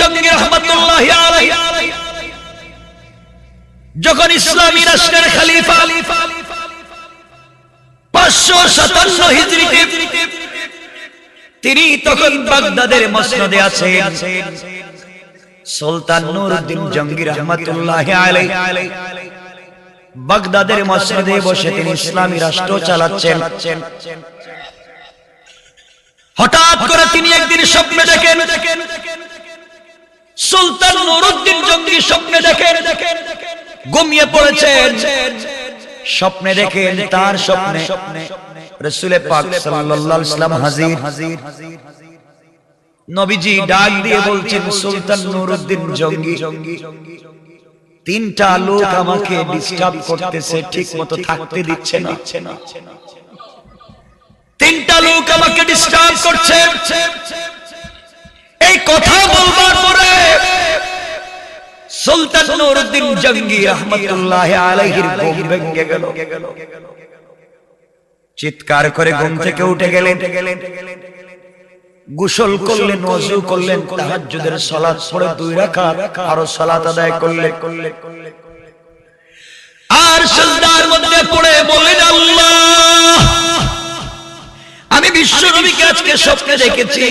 জঙ্গি রহমতুল্লাহ যখন ইসলামী রাষ্ট্রের খলিফা পাঁচশো সাতান্ন হিজড়িতে তিনি তখন বাগদাদের মসনদে আছেন। সুলতান নুরউদ্দিন জঙ্গি রহমতুল্লাহ বাগদাদের মসনদে বসে তিনি ইসলামী রাষ্ট্র চালাচ্ছেন। হঠাৎ করে তিনি একদিন স্বপ্নে দেখেন সুলতান নুরউদ্দিন জঙ্গি স্বপ্নে দেখেন ঘুমিয়ে পড়েছেন। স্বপ্নে দেখেন তার স্বপ্নে রসুলে পাক সাল্লাল্লাহু আলাইহি ওয়াসাল্লাম হাজির। নবীজি ডাক দিয়ে বলছেন সুলতান নুরউদ্দিন জঙ্গি। তিনটা লোক আমাকে ডিস্টার্ব করতেছে ঠিক মতো থাকতে দিচ্ছে না। তিনটা লোক আমাকে ডিস্টার্ব করছে। কথা বলবার পরে সুলতান নুরউদ্দিন জঙ্গি আলাইহির ঘুম ভেঙে গেল। চিৎকার করে ঘুম থেকে উঠে গেলেন। গোসল করলেন ওযু করলেন, তাহাজ্জুদের সালাত পড়ে দুই রাকাত আরও সালাত আদায় করলেন। আর মধ্যে পড়ে বলেন, আল্লাহ, আমি বিশ্ব নবীকে আজকে স্বপ্নে দেখেছি।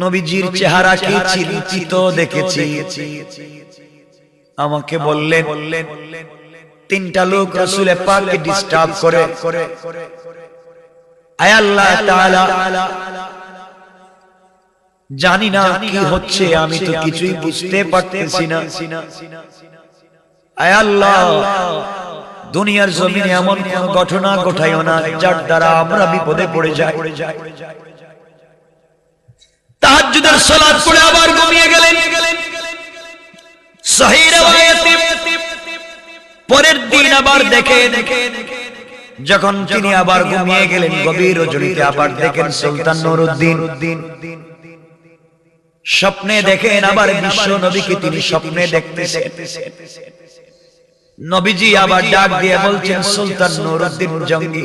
নবীজির চেহারা কি চিন্তিত দেখেছি। আমাকে বললেন তিনটা লোক রসুলের পাকে ডিস্টার্ব করে। আয় আল্লাহ তাআলা জানি না কি হচ্ছে আমি তো কিছুই বুঝতে পারতেছি না। আয় আল্লাহ দুনিয়ার জমিনে এমন কোন ঘটনা ঘটাইও না যার দ্বারা আমরা বিপদে পড়ে যাই। তাহাজ্জুদের সালাত পড়ে আবার ঘুমিয়ে গেলেন। পরের দিন আবার দেখে যখন তিনি আবার ঘুমিয়ে গেলেন, গভীর রজনীতে আবার দেখেন সুলতান নুরউদ্দিন স্বপ্নে দেখেন আবার বিশ্ব নবীকে তিনি স্বপ্নে দেখতেছেন। নবীজি আবার ডাক দিয়ে বলছেন, সুলতান নুরউদ্দিন জঙ্গি।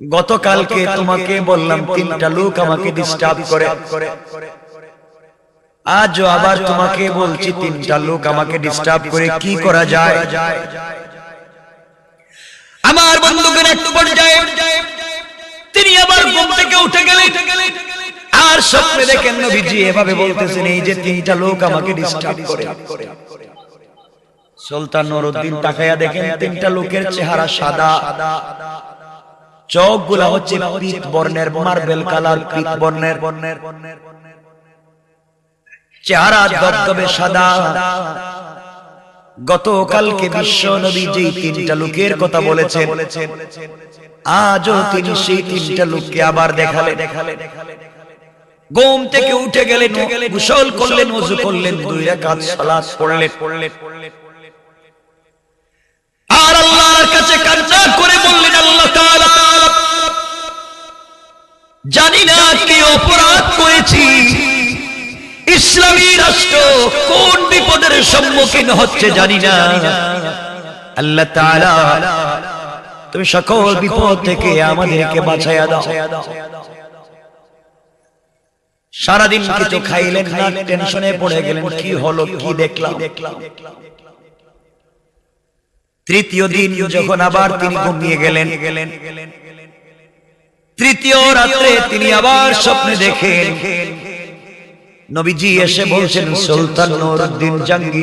গতকালকে তোমাকে বললাম তিনটা লোক আমাকে ডিস্টার্ব করে। আজও আবার তোমাকে বলছি তিনটা লোক আমাকে ডিস্টার্ব করে কি করা যায়? আমার বন্ধুকের একটু পর্যায়ে তিনি আবার ঘুম থেকে উঠে গেলেন। আর স্বপ্নে দেখেন নবীজি এভাবে বলতেছেন এই যে তিনটা লোক আমাকে ডিস্টার্ব করে। সুলতান নুরউদ্দিন তাকায়া দেখেন তিনটা লোকের চেহারা সাদা। চোখগুলা হচ্ছে পিত বর্ণের মার্বেল কালার পিত বর্ণের। চেহারা দবদবে সাদা। গতকালকে বিশ্ব নবী যেই তিনটা লোকের কথা বলেছেন আজও তিনি সেই তিনটা লোককে আবার দেখালে দেখালে ঘুম থেকে উঠে গেলেন গোসল করলেন ওযু করলেন দুই রাকাত সালাত পড়লেন পড়লেন। আর আল্লাহর কাছে কান্না করে জানি না কি অপরাধ করেছি। ইসলামী রাষ্ট্র কোন বিপদের সম্মুখীন হচ্ছে জানি না। আল্লাহ তুমি সকল বিপদ থেকে আমাদেরকে বাঁচাইয়া দাও। সারাদিন কিছু খাইলেন না টেনশনে পড়ে গেলেন, কি হলো, কি দেখলাম। তৃতীয় দিন যখন আবার তিনি ঘুমিয়ে গেলেন তৃতীয় রাত্রে তিনি আবার স্বপ্নে দেখেন। নবীজি এসে বলছেন সুলতান নুরউদ্দিন জাঙ্গি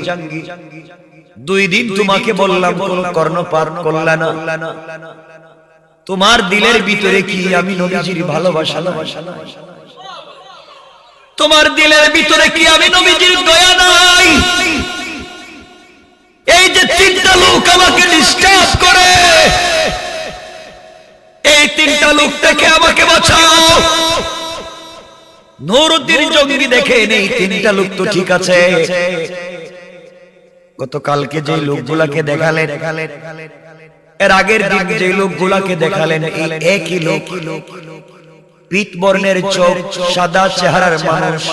দুই দিন তোমাকে বললাম কোন কর্ণপাত করলা না। তোমার দিলের ভিতরে কি আমি নবীজির ভালোবাসা না তোমার দিলের ভিতরে কি আমি নবীজির দয়া নাই? এই যে তিনটা লোক আমাকে ডিস্টার্ব করে। এই তিনটা লোক থেকে আমাকে বাঁচাও। নুরুদ্দিন জঙ্গি দেখে নেই তিনটা লোক তো ঠিক আছে। গতকালকে যে লোকগুলাকে দেখালেন এর আগের দিন যে লোকগুলাকে দেখালেন এই একই লোক। পিত বর্ণের চোখ সাদা চেহারার মানুষ।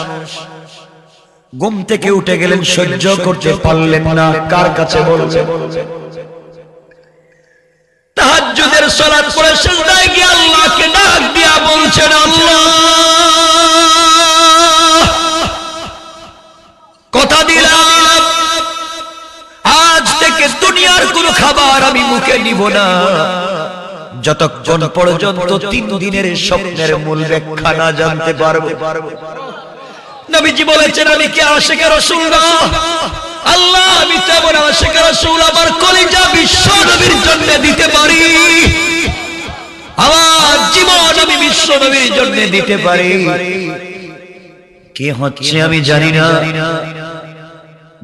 ঘুম থেকে উঠে গেলেন সহ্য করতে পারলেন না। কার কাছে বলবেন ফজরের সালাত করে সিজদায় গিয়ে আল্লাহকে ডাক দিয়া বলছেন, আল্লাহ, কথা দিলাম। আজ থেকে দুনিয়ার কোন খাবার আমি মুখে নিব না। যতক্ষণ পর্যন্ত তিন দিনের স্বপ্নের মূল ব্যাখ্যা না জানতে পারব পারব নবীজি বলেছেন আমি কে আশেকের রসুল না? আল্লাহ আমি তেমন আশেকের রসুল আমার কলিজা বিশ্ব নবীর জন্য দিতে পারি। আমার জীবন আমি বিশ্ব নবীর জন্য দিতে পারি। কে হচ্ছে আমি জানি না।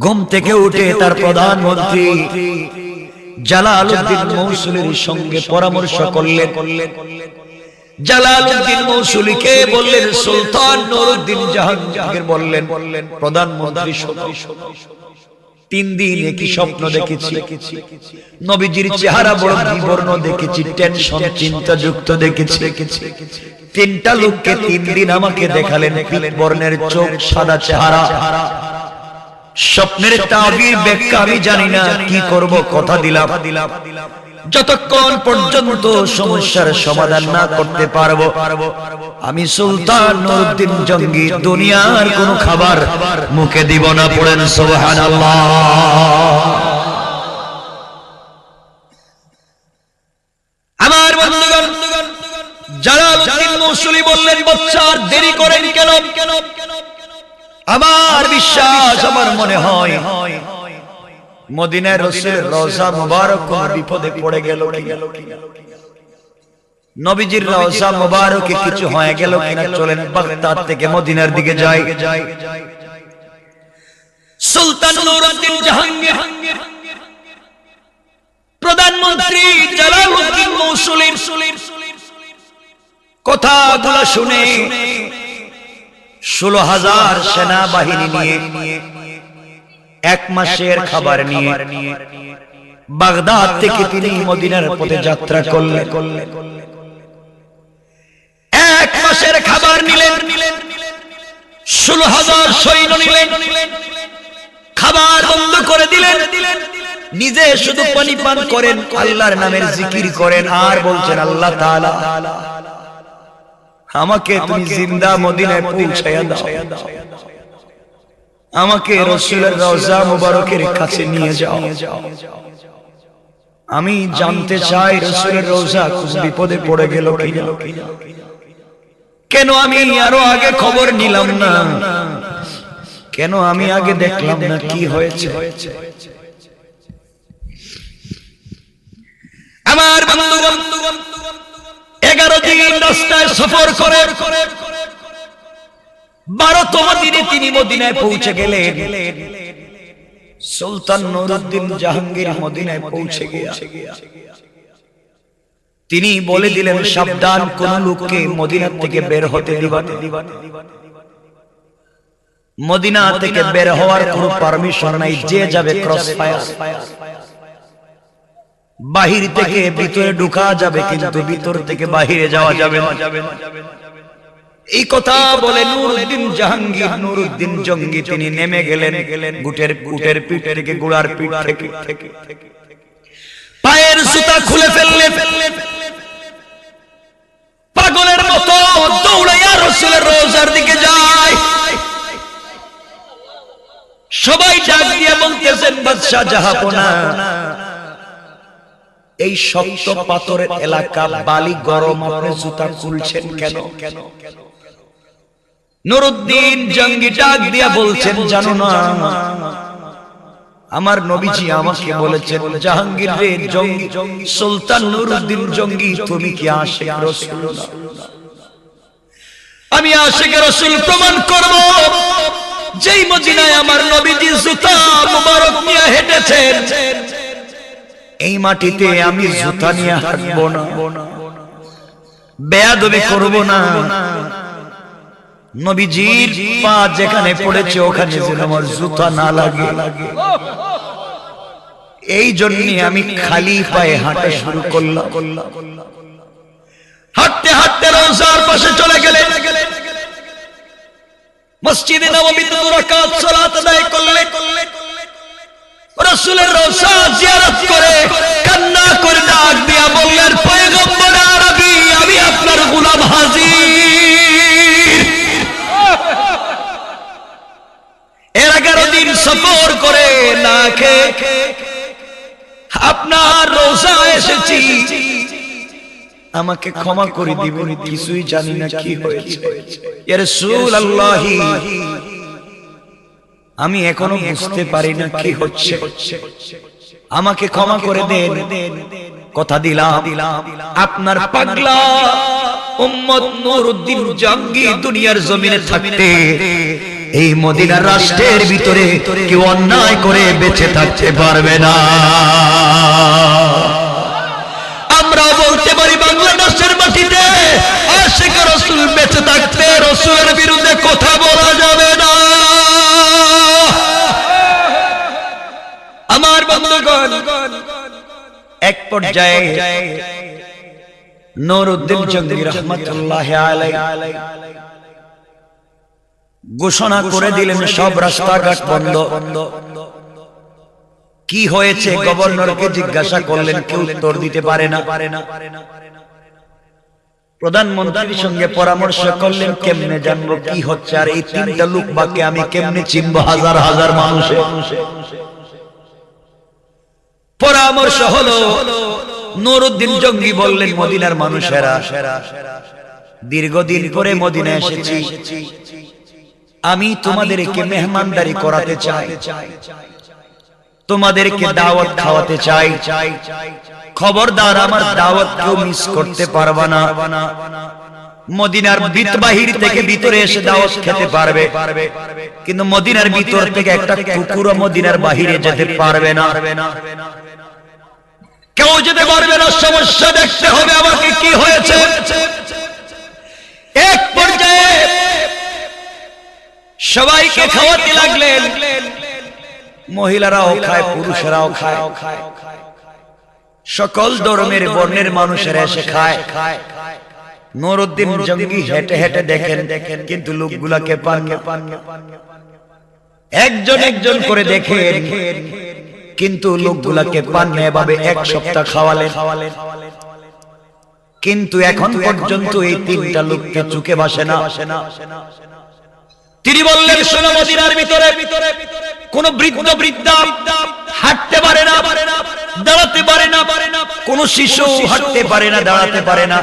ঘুম থেকে উঠে তার প্রধানমন্ত্রী জালালউদ্দিন মৌসুলের সঙ্গে পরামর্শ করলেন। জালালউদ্দিন মৌসুলিকে বললেন? সুলতান নুরউদ্দিন জাহাঙ্গীর বললেন প্রধানমন্ত্রী তিন দিন একই স্বপ্ন দেখেছি। নবীজির চেহারা বড় বিবর্ণ দেখেছি টেনশন চিন্তা যুক্ত দেখেছি। তিনটা লোককে তিন দিন আমাকে দেখালেন বর্ণের চোখ সাদা চেহারা। স্বপ্নের তাবির ব্যাখ্যা আমি জানি না কি করব কথা দিলাম। যতক্ষণ পর্যন্ত সমস্যার সমাধান না করতে পারব আমি সুলতান নুরুদ্দিন জঙ্গি দুনিয়ার কোন খাবার মুখে দিব না পড়েন সুবহানাল্লাহ। আমার বন্ধুগণ জালালউদ্দিন মৌসুলি বললেন বাচ্চা দেরি করেন কেন? আমার বিশ্বাস আমার মনে হয় মদিনার রসুলের রওজা মুবারক কোন বিপদে পড়ে গেল কি নবীজির রওজা মুবারকে কিছু হয়ে গেল কিনা? চলেন বাগদাদ থেকে মদিনার দিকে যাই। সুলতান নুরউদ্দিন জাহাঙ্গীর। প্রধানমন্ত্রী জালালউদ্দিন মৌসুলির কথাগুলো শুনে ষোলো হাজার সেনাবাহিনী নিয়ে এক মাসের খাবার নিয়ে বাগদাদ থেকে তিনি মদিনার পথে যাত্রা করলেন। এক মাসের খাবার নিলেন। ষোলো হাজার সৈন্য নিলেন। খাবার বন্ধ করে দিলেন। নিজে শুধু পানি পান করেন আল্লাহর নামের জিকির করেন। আর বলছেন আল্লাহ তাআলা আমাকে তুমি জিন্দা মদিনায় পৌঁছায়া দাও। আমাকে রসুলের রওজা মুবারকের কাছে নিয়ে যাও। আমি জানতে চাই রসুলের রওজা খুব বিপদে পড়ে গেল কিনা? কেন? আমি আরও আগে খবর নিলাম না? কেন আমি আগে দেখলাম না কি হয়েছে? আমার বন্ধুগণ এগারো দিন রাস্তায় সফর করে বারোতম দিনে তিনি মদিনায় পৌঁছে গেলেন। সুলতান নুরুদ্দিন জাহাঙ্গীর মদিনায় পৌঁছে গিয়া। তিনি বলে দিলেন, সাবধান কোন লোককে মদিনা থেকে বের হতে দিবা মদিনা থেকে বের হওয়ার কোন পারমিশন নাই, যে যাবে ক্রস ফায়ার। বাহির থেকে ভিতরে ঢুকা যাবে, কিন্তু ভিতর থেকে বাহিরে যাওয়া যাবে না। এই কথা বলে নুরুদ্দিন জাহাঙ্গীর নুরুদ্দিন জঙ্গি তিনি নেমে গেলেন গেলেন গুটের গুটের পিঠ থেকে গুড়ার পিঠ থেকে। পায়ের সুতা খুলে ফেললেন। পাগলের মতো দৌড়াইয়া রসুলের রোজার দিকে যায়। সবাই ডাক দিয়ে বলতেছেন বাদশাহ জাহাপনা। এই শক্ত পাথরের এলাকা বালি গরম আপনি জুতা খুলছেন কেন কেন? কেন? নুরুদ্দিন জঙ্গি ডাক দিয়া বলছেন জানো না আমার নবীজি আমাকে বলেছেন জাহাঙ্গীর রে জঙ্গি সুলতান নুরুদ্দিন জঙ্গি তুমি কি আশেক রাসূল? আমি আশেক রাসূল প্রমাণ করব। যেই মদিনায় আমার নবীজি জুতা মুবারক নিয়ে হেঁটেছেন। এই মাটিতে আমি জুতা নিয়ে হাঁটবো না। বেয়াদবি করব না। নবীজির পা যেখানে পড়েছে ওখানে যেন আমার জুতা না লাগে। এই জন্য আমি খালি পায়ে হাঁটা শুরু করলাম। হাঁটতে হাঁটতে রওজার পাশে চলে গেলে মসজিদে নববীতে দু রাকাত সালাত আদায় করলে রাসূলের রওজা জিয়ারত করে কান্না করে ডাক দিয়া বললেন পয়গম্বর আরবি আমি আপনার গোলাম হাজির এর এগারো দিন সফর করে না খেয়ে আপনার রোজা এসেছি। আমাকে ক্ষমা করে দিবেন কিছুই জানি না কি হয়েছে। আমি এখনও বুঝতে পারি না কি হচ্ছে। আমাকে ক্ষমা করে দেন। কথা দিলাম। আপনার পাগলা উম্মত নুরউদ্দিন জঙ্গি দুনিয়ার জমিনে থাকতে। এই মদিনার রাষ্ট্রের ভিতরে কেউ অন্যায় করে বেঁচে থাকতে পারবে না। আমরা বলতে পারি বাংলাদেশের মাটিতে আশেখ রসুল বেঁচে থাকতে রসুলের বিরুদ্ধে কথা বলা যাবে না। আমার বন্ধুগণ এক পর্যায়ে নুরউদ্দিন জঙ্গি রহমতুল্লাহ আলাই ঘোষণা করে দিলেন সব রাস্তাঘাট বন্ধ। কি হয়েছে? গভর্নরকে জিজ্ঞাসা করলেন কেউ উত্তর দিতে পারে না। প্রধানমন্ত্রীর সঙ্গে পরামর্শ করলেন কেমনে জানব কি হচ্ছে? আর এই তিনটা লোক বাকে আমি কেমনে চিনবো? হাজার হাজার মানুষে। পরামর্শ হলো নুরুদ্দিন জঙ্গি বললেন মদিনার মানুষেরা দীর্ঘদিন পরে মদিনা এসেছি। আমি তোমাদেরকে মেহমানদারি করাতে চাই। তোমাদেরকে দাওয়াত খাওয়াতে চাই। খবরদার আমার দাওয়াত কেউ মিস করতে পারবা না। মদিনার বাহির থেকে ভিতরে এসে দাওয়াত খেতে পারবে। কিন্তু মদিনার ভিতর থেকে একটা কুকুরও মদিনার বাহিরে যেতে পারবে না। কেউ যেতে পারবে না সমস্যা দেখতে হবে আমাকে কি হয়েছে। এক পর্যায়ে সবাইকে খাওয়াতে লাগলেন। মহিলারাও খায় পুরুষেরাও খায়। সকল ধর্মের বর্ণের মানুষেরা এসে খায়। নুরুদ্দিন জঙ্গি হেঁটে হেঁটে দেখেন দেখেন কিন্তু লোকগুলাকে পান পান একজন একজন করে দেখেন কিন্তু লোকগুলাকে পান এভাবে এক সপ্তাহ খাওয়ালে খাওয়ালেন। কিন্তু এখন পর্যন্ত এই তিনটা লোককে চুকে বাসে না। তিনি বললেন, শোনো মদিনার ভিতরে কোন বৃদ্ধ বৃদ্ধা হাঁটতে পারে না, দাঁড়াতে পারে না, কোন শিশু হাঁটতে পারে না, দাঁড়াতে পারে না।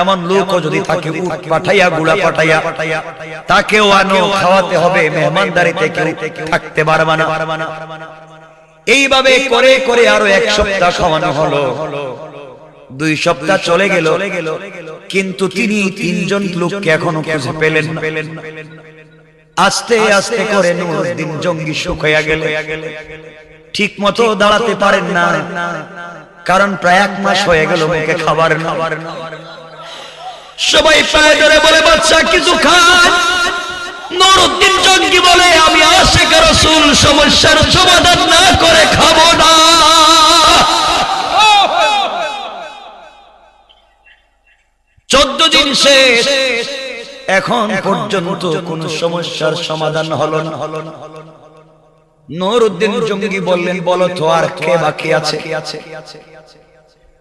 এমন লোকও যদি থাকে পাঠাইয়া গুড়া পাঠাইয়া তাকেও আনো, খাওয়াতে হবে, মেহমানদারিতে কেউ থাকতে পারবে না। এইভাবে করে করে আরও এক সপ্তাহ খাওয়ানো হলো। দুই সপ্তাহ চলে গেল, কিন্তু তিনি তিনজন লোককে এখনও খুঁজে পেলেন পেলেন আস্তে আস্তে করে নুরুদ্দিন জঙ্গি শুকাইয়া গেলে ঠিক মতো দাঁড়াতে পারেন না। কারণ প্রায় এক মাস হয়ে গেল মুখে খাবার না সবাই পায়ে ধরে বলে বাচ্চা কিছু খান? নুরুদ্দিন জঙ্গি বলে আমি আশেখ রসুল সমস্যার সমাধান না করে খাব না। চোদ্দ দিন শেষ। এখন পর্যন্ত কোন সমস্যার সমাধান হলো না। হলো না। নুরউদ্দিন জঙ্গি বললেন বলো তো আর কে বাকি আছে?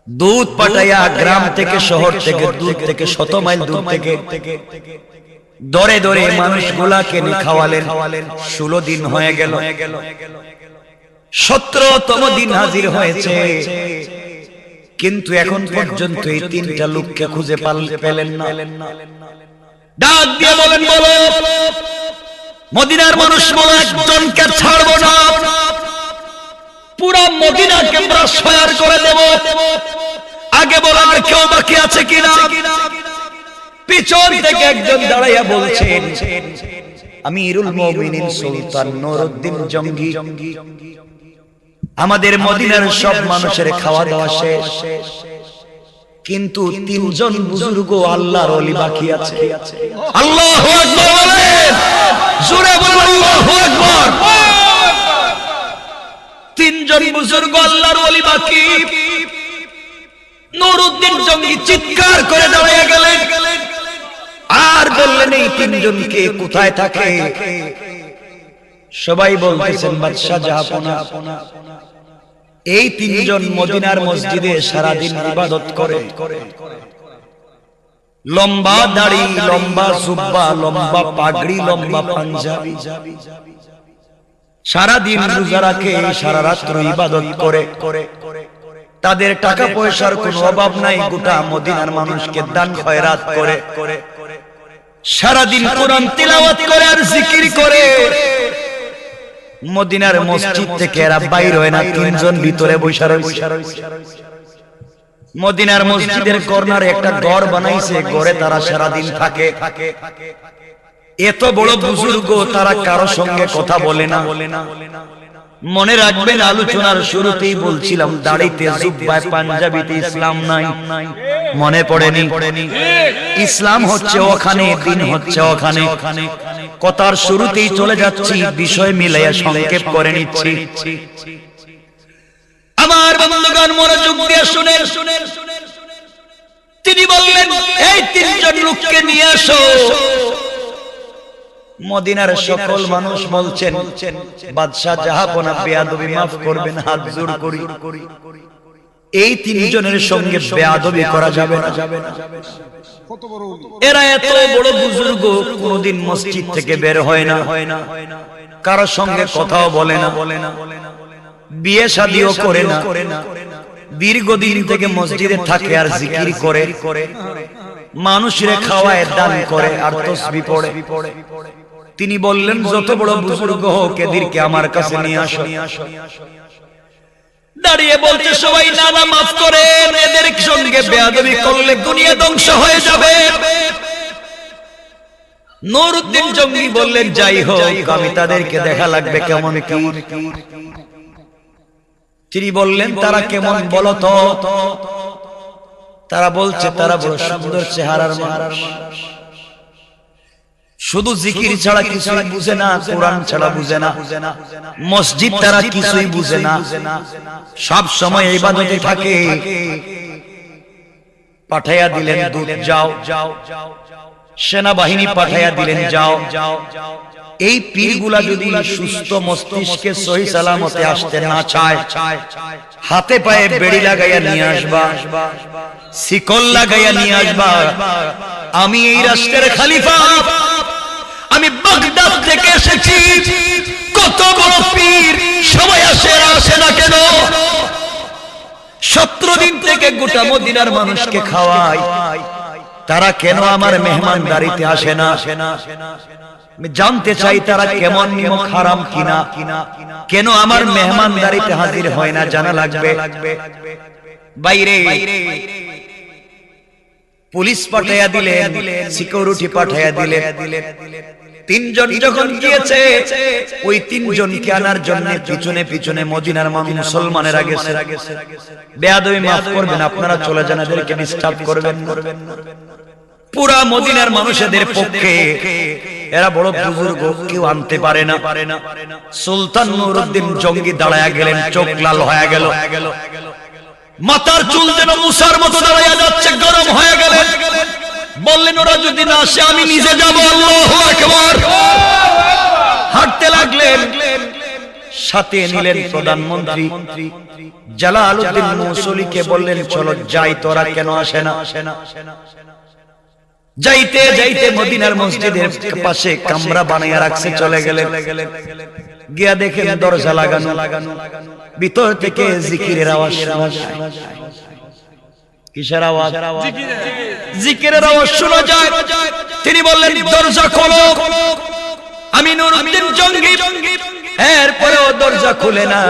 দুধ পাঠাইয়া গ্রাম থেকে শহর থেকে দুধ থেকে শত মাইল দূর থেকে দরে দরে মানুষগুলাকে নিয়ে খাওয়ালেন ষোলো দিন হয়ে গেল। সতেরোতম দিন হাজির হয়েছে। কিন্তু এখন পর্যন্ত এই তিনটা লোককে খুঁজে পেলেন না। ডাক দিয়ে বলেন, বলো। মদিনার মানুষ বলে, একজনকে ছাড়বো না। পুরো মদিনাকে সয়ার করে দেব। আগে বলা কেউ বাকি আছে কিনা? পিছন থেকে একজন দাঁড়াইয়া বলছেন, আমি ইরুল মুমিনিন সুলতান নুরউদ্দিন জঙ্গি। আমাদের মদিনার সব মানুষের খাওয়া দাওয়া শেষ। কিন্তু তিনজন বুজুর্গ আল্লাহর অলি বাকি আছে। আল্লাহু আকবার বলেন। জোরে বলেন আল্লাহু আকবার। তিনজন বুজুর্গ আল্লাহর অলি বাকি। নুরউদ্দিন জঙ্গি চিৎকার করে দাঁড়িয়ে গেলেন। আর বললেন এই তিনজনকে কোথায় থাকে? সবাই বলতেছেন বাদশাহ জাহাপনা। এই তিনজন মদিনার মসজিদে সারাদিন ইবাদত করে। লম্বা দাড়ি লম্বা জুব্বা লম্বা পাগড়ি লম্বা পাঞ্জাবি। সারাদিন রোজা রাখে সারা রাত্র ইবাদত করে। তাদের টাকা পয়সার কোনো অভাব নাই গোটা মদিনার মানুষকে দান খয়রাত করে। সারাদিন কোরআন তিলাওয়াত করে আর জিকির করে। মদিনার মসজিদ থেকে এরা বাইর হয় না তিনজন ভিতরে বৈশা রয়েছে। মদিনার মসজিদের কর্নারে একটা ঘর বানাইছে ঘরে তারা সারাদিন থাকে। এত বড় বুজুর্গ তারা কারও সঙ্গে কথা বলে না বলে না। বলে না। মনে রাখবেন, আলোচনার শুরুতেই বলছিলাম, দাড়িতে জুব্বায় পাঞ্জাবিতে ইসলাম নাই। মনে পড়েনি? ইসলাম হচ্ছে ওখানে, দিন হচ্ছে ওখানে। কথার শুরুতেই চলে যাচ্ছি, বিষয় মিলাইয়া সংক্ষেপ করে নিচ্ছি। আমার বন্ধুগণ, মনোযোগ দিয়ে শুনেন শুনেন। তিনি বললেন, এই তিনজন লোককে নিয়ে আসো। মদিনার সকল মানুষ বলছেন বাদশাহ জাহাপনা বেয়াদবি মাফ করবেন হাত জোর করি। এই তিনজনের সঙ্গে বেয়াদবি করা যাবে না। এরা এত বড় বুজুর্গ কোনদিন মসজিদ থেকে বের হয় না। কারোর সঙ্গে কথাও বলে না। বিয়ে শাদিও করে না। দীর্ঘদিন থেকে মসজিদে থাকে আর জিকির করে। মানুষের খাওয়ায় দান করে আর তসবি পড়ে। তিনি বললেন যত বড় বুজুর্গ হোক এদেরকে আমার কাছে নিয়ে আসো। দাঁড়িয়ে বলছে সবাই নানা মাফ করে এদের সঙ্গে বেয়াদবি করলে দুনিয়া ধ্বংস হয়ে যাবে। নুরুদ্দিন জঙ্গি বললেন যাই হোক আমি তাদেরকে দেখা লাগবে কেমন কেমন তিনি বললেন তারা কেমন বলো তো? তারা বলছে তারা বড় সুন্দর চেহারার মানুষ। শুধু জিকির ছাড়া কিছুই বুঝে না কোরআন ছাড়া বুঝে না মসজিদ তারা কিছুই বুঝে না। সব সময় ইবাদতে থাকে। পাঠাইয়া দিলেন দুধ যাও। সেনাবাহিনী পাঠাইয়া দিলেন যাও। এই পীরগুলা যদি সুস্থ মস্তিষ্কে সহি সালামতে আসতে না চায় হাতে পায়ে বেড়ি লাগাইয়া নিয়ে আসবা। শিকল লাগাইয়া নিয়ে আসবা। আমি এই রাষ্ট্রের খালিফা। বাগদাদ থেকে এসেছি। কত বড় পীর, সবাই আসে আসে না কেন? সতেরো দিন থেকে গোটা মদিনার মানুষকে খাওয়াই। তারা কেন আমার মেহমানদারিতে আসে না? জানতে চাই তারা কেমন নিয়ম হারাম কিনা। কেন আমার মেহমানদারিতে হাজির হয় না, জানা লাগবে? বাইরে। পুলিশ পাঠাইয়া দিলেন সিকিউরিটি পাঠাইয়া দিলেন। তিনজন যখন গিয়েছে ওই তিনজনকে আনার জন্য পিছনে পিছনে মদিনার মানুষ মুসলমানেরা গেছে বেয়াদবি মাফ করবেন আপনারা চলে যান এদেরকে ডিস্টার্ব করবেন। পুরা মদিনার মানুষদের পক্ষে এরা বড় বুজুর্গ কেউ আনতে পারে না। সুলতান নুরুদ্দিন জঙ্গি দাঁড়ায়া গেলেন চোখ লাল হয়ে গেল। মাথার চুল যেন মুসার মতো দাঁড়াইয়া যাচ্ছে গরম হয়ে গেল বললেন ওরা যদি না আসে আমি নিজে যাব। আল্লাহু আকবার। হাঁটতে লাগলেন সাথে নিলেন প্রধানমন্ত্রী জালালউদ্দিন মৌসুলিকে বললেন চলো যাই তোরা কেন আসে না? যাইতে যাইতে মদিনার মসজিদের পাশে কামরা বানাইয়া রাখছে চলে গেলে গিয়া দেখেন দরজা লাগানো ভিতর থেকে জিকিরের আওয়াজ কিসের আওয়াজ? জিকিরের আওয়াজ। শোনা যায়। তিনি বললেন দরজা খোলো। আমি নুরুদ্দিন জঙ্গি। এরপরেও দরজা খুলে না।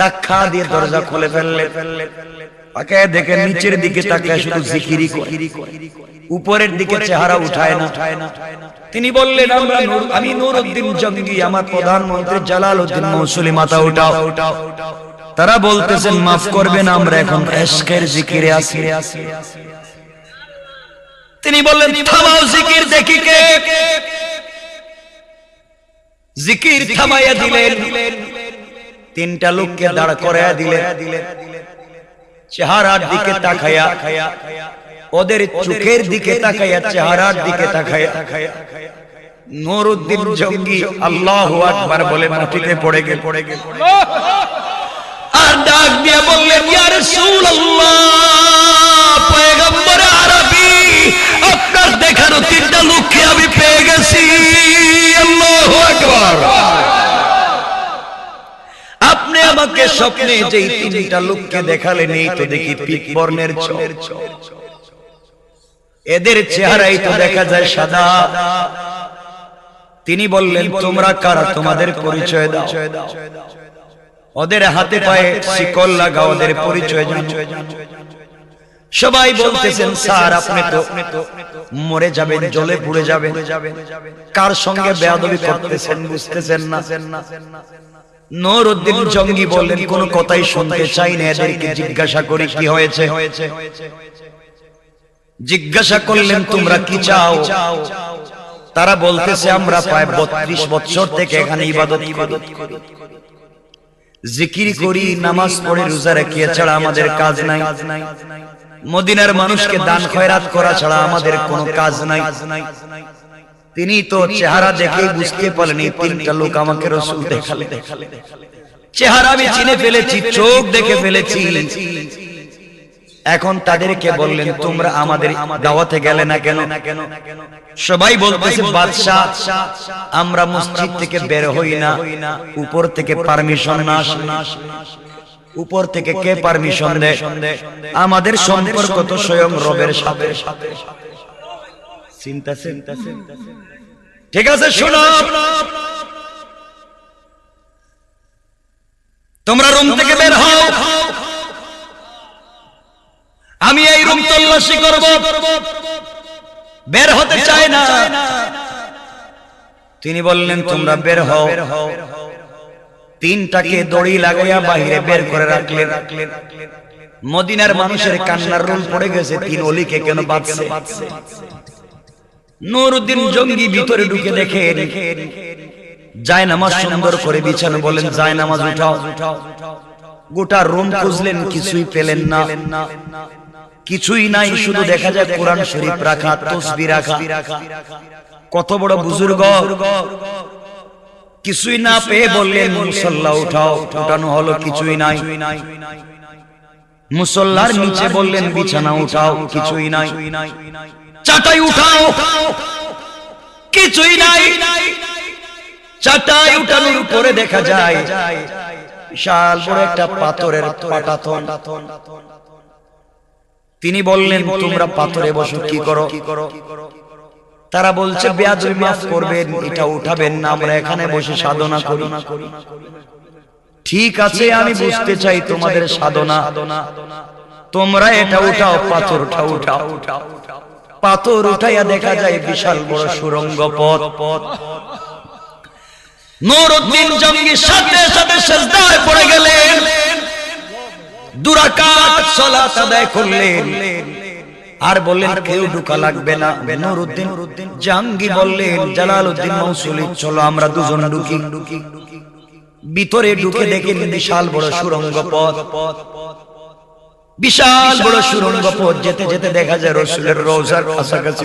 ধাক্কা দিয়ে দরজা খুলে ফেললে তাকে দেখে নিচের দিকে তাকায় শুধু জিকিরি করে। উপরের দিকে চেহারা উঠায় না। তিনি বললেন আমরা আমি নুরউদ্দিন জঙ্গি আমার প্রধানমন্ত্রী জালালউদ্দিন মৌসুলি মাথা উঠাও। তারা বলতেছেন, মাফ করবেন, আমরা এখন এশকের জিকিরে আছি। তিনি বললেন, থামাও জিকির, দেখি কে। জিকির থামাইয়া দিলেন। তিনটা লোককে দাঁড় করাইয়া দিলেন। চেহারার দিকে তাকায়া ওদের চোখের দিকে তাকাইয়া, চেহারার দিকে তাকাইয়া নুরউদ্দিন জঙ্গি আল্লাহু আকবার বলে মাটিতে পড়ে গেল পড়ে গেল। আর ডাক দিয়ে বললেন, ইয়া রাসূলুল্লাহ, পয়গম্বর আরবি, আপনার দেখানো তিনটা লোককে আমি পেয়ে গেছি। আপনি আমাকে স্বপ্নে যেই তিনটা লোককে দেখালেন, এই তো দেখি বর্ণের এদের চেহারাই তো দেখা যায় সাদা। তিনি বললেন, তোমরা কারা? তোমাদের পরিচয় দাও। ওদের হাতে পায়ে শিকল লাগা ওদের পরিচয় জানো সবাই বলতেছেন স্যার আপনি তো মরে যাবেন জলে পুড়ে যাবেন। কার সঙ্গে বেয়াদবি করতেছেন বুঝতেছেন না। নরউদ্দিন জঙ্গি বললেন কোন কথাই শুনতে চাই না। এদেরকে জিজ্ঞাসা করি কি হয়েছে। জিজ্ঞাসা করলেন তোমরা কি চাও? তারা বলতেছে আমরা প্রায় বত্রিশ বছর থেকে এখানে ইবাদত করি। জিকির করি নামাজ পড়ে রোজা রাখি ছাড়া আমাদের কাজ নাই। মদিনার মানুষকে দান খয়রাত করা ছাড়া আমাদের কোনো কাজ নাই। তিনি তো চেহারা দেখেই বুঝতে পারলেন তিনটা লোক আমাকে রসুল দেখালে চেহারা আমি চিনে ফেলেছি চোখ দেখে ফেলেছি। এখন তাদেরকে বললেন তোমরা আমাদের দাওয়াতে গেলে না কেন? সবাই বলতেছে বাদশাহ আমরা মসজিদ থেকে বের হই না উপর থেকে পারমিশন না আসে উপর থেকে কে পারমিশন দেয়? আমাদের সম্পর্ক তো স্বয়ং রবের সাথে। চিন্তা চিন্তা ঠিক আছে শোনো। তোমরা রুম থেকে বের হও। আমি এই রুম তল্লাশি করব। বের হতে চায় না। তিনি বললেন, তোমরা বের হও। তিনটাকে দড়ি লাগাইয়া বাহিরে বের করে রাখলেন। মদিনার মানুষের কান্নার রোল পড়ে গেছে, তিন অলিকে কেন বাঁচছে নুরুদ্দিন জঙ্গি ভিতরে ঢুকে দেখে যায় নামাজ সুন্দর করে বিছানো, বলেন, যায় নামাজ উঠাও। গোটা রুম খুঁজলেন, কিছুই পেলেন না। কিছুই নাই শুধু দেখা যায় কোরআন শরীফ রাখা তসবি রাখা কত বড় বুজুর্গ। কিছুই না পেয়ে বললেন মুসল্লা উঠাও উঠানো হলো কিছুই নাই। মুসল্লার নিচে বললেন বিছানা উঠাও কিছুই নাই। চাটাই উঠাও। কিছুই নাই। চাটাই উঠানোর উপরে দেখা যায় বিশাল বড় একটা পাথরের পাটাতন। তিনি বললেন তোমরা পাথরে বসো কি করো? তারা বলছে বেয়াদবি মাফ করবেন এটা উঠাবেন না আমরা এখানে বসে সাধনা করি। ঠিক আছে আমি বুঝতে চাই তোমাদের সাধনা। তোমরা এটা উঠাও পাথর উঠাও উঠাও। পাথর উঠাইয়া দেখা যায় বিশাল বড় সুরঙ্গ পথ। পথ। নুরউদ্দিন জঙ্গি সাথে সাথে সেজদায় পড়ে গেলেন। আর বললেন, কেউ ঢুকা লাগবে না। নুরউদ্দিন জাঙ্গি বললেন, জালালউদ্দিন মৌসুলি চলো আমরা দুজন ঢুকি। ভিতরে ঢুকে দেখেন বিশাল বড় সুরঙ্গ পথ। বিশাল বড় সুরঙ্গ পথ, যেতে যেতে দেখা যায় রসুলের রোজার কাছাকাছি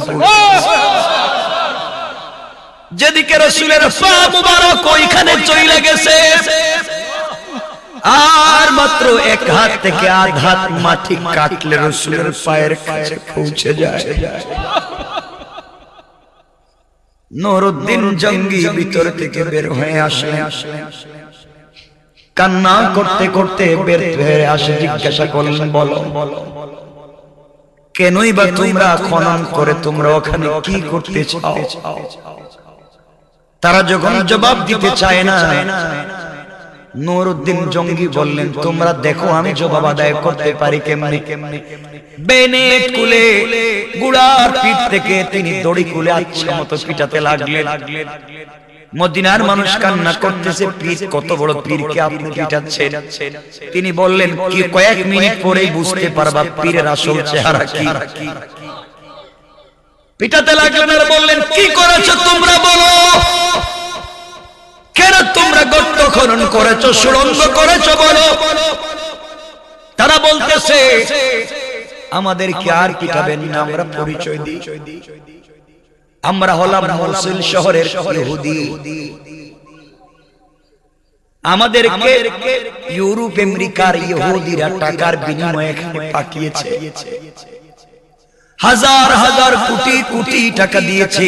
যেদিকে রসুলের পা মুবারক, ওইখানে চলে গেছে। আর মাত্র এক হাত থেকে আধ হাত মাটি কাটলে রসুলের পায়ের কাছে পৌঁছে যায়। নুরুদ্দিন জঙ্গি ভিতর থেকে বের হয়ে আসে। কান্না করতে করতে বের হয়ে আসে, জিজ্ঞাসা করলেন, বলো, কেনই বা তোমরা খনন করে তোমরা ওখানে কি করতে চাও? তারা যখন জবাব দিতে চায় না নুরউদ্দিন জঙ্গি বললেন তোমরা দেখো আমি জবাব আদায় করতে পারি কেমনে? বেনেট কুলে গুড়ার পিঠ থেকে তিনি দড়ি কুলে আচ্ছা মতো পিটাতে লাগলেন। মদিনার মানুষ কান্না করতেছে পীর কত বড় পীরকে আপনি পিটাচ্ছেন? তিনি বললেন কি কয়েক মিনিট পরেই বুঝতে পারবা পীরের আসল চেহারা কি? পিটাতে লাগলেন আর বললেন কি করেছ তোমরা বলো? খনন করেছ সুরঙ্গ করেছ বলো। তারা বলতেছে, আমাদের কি আর পিটাবেন না, আমরা পরিচয় দিই। আমরা হলাম মসুল শহরের ইহুদি। আমাদেরকে ইউরোপ, আমেরিকার ইহুদিরা টাকার বিনিময়ে এখানে পাঠিয়েছে। হাজার হাজার কোটি কোটি টাকা দিয়েছে।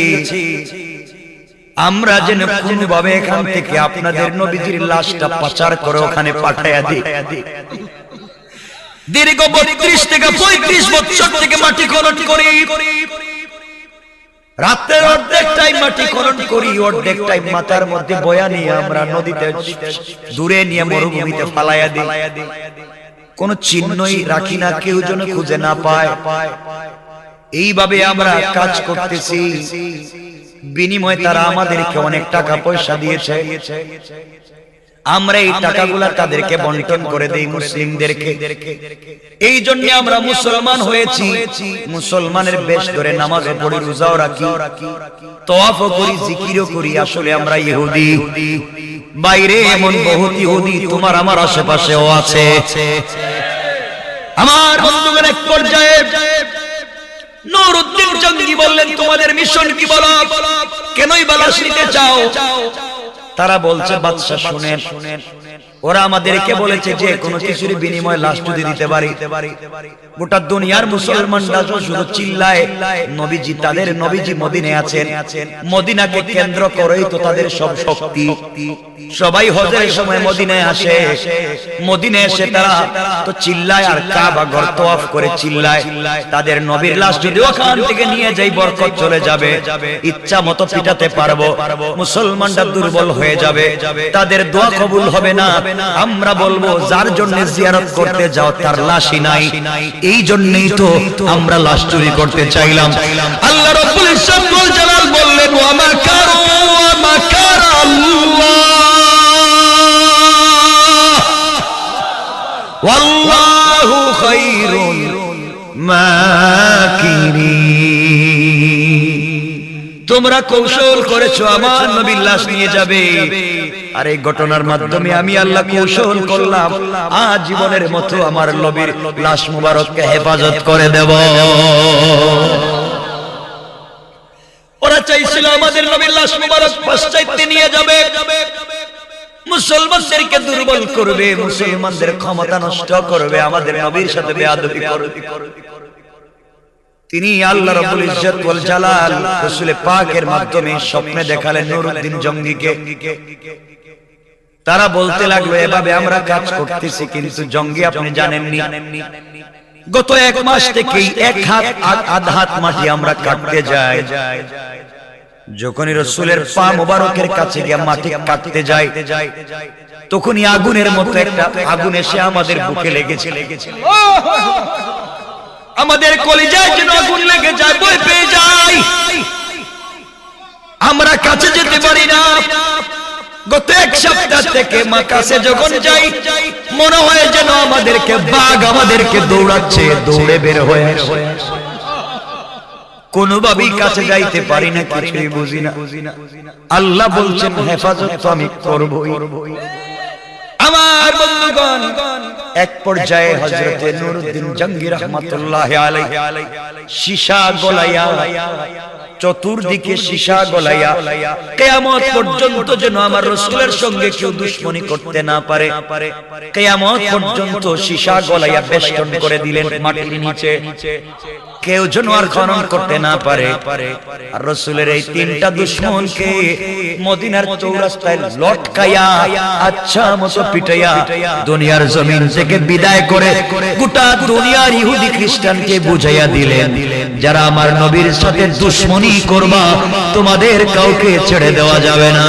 আমরা যেন কোনোভাবে এখান থেকে আপনাদের নবীজির লাশটা পাচার করে ওখানে পাঠাইয়া দিই। দীর্ঘ বত্রিশ থেকে পঁয়ত্রিশ বছর থেকে মাটি খনন করি। রাতের অর্ধেক টাইম মাটি খনন করি অর্ধেক টাইম মাথার মধ্যে বয়া নিয়ে আমরা নদীতে দূরে নিয়ে মরুভূমিতে ফালাইয়া দিই। কোন চিহ্নই রাখি না কেউ যেন খুঁজে না পায়। এইভাবে আমরা কাজ করতেছি। বিনিময়ে তারা আমাদেরকে অনেক টাকা পয়সা দিয়েছে। আমরা এই টাকাগুলা তাদেরকে বন্টন করে দেই মুসলিমদেরকে। এই জন্য আমরা মুসলমান হয়েছি। মুসলমানের বেশ ধরে নামাজ পড়ি, রোজাও রাখি। তোয়াফও করি, জিকিরও করি, আসলে আমরা ইহুদি। বাইরে এমন বহুত ইহুদি, তোমার আমার আশেপাশেও আছে। আমার বন্ধুগণ, এক পর্যায়ে নুরুদ্দিন জঙ্গি বললেন, তোমাদের মিশন কি বলো? কেনই বালাস নিতে চাও? তারা বলছে বাদশা শুনেন। ওরা আমাদেরকে বলেছে যে কোনো কিছুর বিনিময়ে লাশ যদি দিতে পারি। গোটা দুনিয়ার মুসলমানরা শুধু চিল্লায়। নবীজি তাদের নবীজি মদিনে আছেন। মদিনাকে কেন্দ্র করেই তো তাদের সব শক্তি। সবাই হজের সময় মদিনায় আসে। মদিনে এসে তারা তো চিল্লায় আর কাবা ঘর তোয়াফ করে চিল্লায়। তাদের নবীর লাশ যদি ওখান থেকে নিয়ে যাই বরকত চলে যাবে। ইচ্ছা মতো পিটাতে পারব। মুসলমানরা দুর্বল হয়ে যাবে। তাদের দোয়া কবুল হবে না আমরা বলব যার জন্য জিয়ারত করতে যাও তার লাশই নাই। এই জন্যই তো আমরা লাশ চুরি করতে চাইলাম। আল্লাহ রাব্বুল ইজ্জতুল জালাল বললেন ওয়া মা কারু মা কারা আল্লাহ? ওয়াল্লাহু খায়রুল মাকিরিন। তোমরা কৌশল করেছ আমার নবীর লাশ নিয়ে যাবে। আর এই ঘটনার মাধ্যমে আমি আল্লাহ কৌশল করলাম। আজ জীবনের মতো আমার নবীর লাশ মুবারককে হেফাজত করে দেব। ওরা চাইছিল আমাদের নবীর লাশ মুবারক পশ্চাইতে নিয়ে যাবে। মুসলমানদেরকে দুর্বল করবে মুসলমানদের ক্ষমতা নষ্ট করবে আমাদের নবীর সাথে বেয়াদবি করবে। তিনি আল্লাহ রাব্বুল ইজ্জত ওয়াল জালাল রাসূল পাকের মাধ্যমে স্বপ্নে দেখালেন নুরউদ্দিন জঙ্গিকে। তারা বলতে লাগল এভাবে আমরা কাজ করতেছি কিন্তু জঙ্গি আপনি জানেননি। গত এক মাস থেকেই এক হাত আধ আধ হাত মাটি আমরা কাটতে যাই। যখনই রসুলের পা মোবারকের কাছে গিয়ে মাটি কাটতে যাই তখনই আগুনের মতো একটা আগুন এসে আমাদের বুকে লেগেছে। লেগেছে। আমাদের কলিজায় যেন আগুন লেগে যায়, বই পেয়ে যাই। আমরা কাছে যেতে পারি না। গত এক সপ্তাহ থেকে মা কাছে যখন যাই, মনে হয় যেন আমাদেরকে বাঘ আমাদেরকে দৌড়াচ্ছে, দৌড়ে বের হয়ে কোনোভাবেই কাছে যাইতে পারি না, কিছুই বুঝি না। আল্লাহ বলছেন, হেফাজত তো আমি করবই। আমার বন্ধুগণ এক পর্যায়ে হযরতে নুরউদ্দিন জঙ্গি রাহমাতুল্লাহ আলাইহি সীসা গলাইয়া চতুর্দিকে সীসা গলাইয়া কিয়ামত পর্যন্ত যেন আমার রাসূলের সঙ্গে কেউ দুশমনি করতে না পারে। কিয়ামত পর্যন্ত সীসা গলাইয়া বেষ্টন করে দিলেন মাটির নিচে। কেউ যেন আর খনন করতে না পারে। আর রসুলের এই তিনটা দুশ্মনকে মদিনার চৌরাস্তায় লটকাইয়া আচ্ছা মতো পিটাইয়া দুনিয়ার জমিন থেকে বিদায় করে গোটা দুনিয়ার ইহুদি খ্রিস্টানকে বুঝাইয়া দিলেন যারা আমার নবীর সাথে দুশ্মনী করবা তোমাদের কাউকে ছেড়ে দেওয়া যাবে না।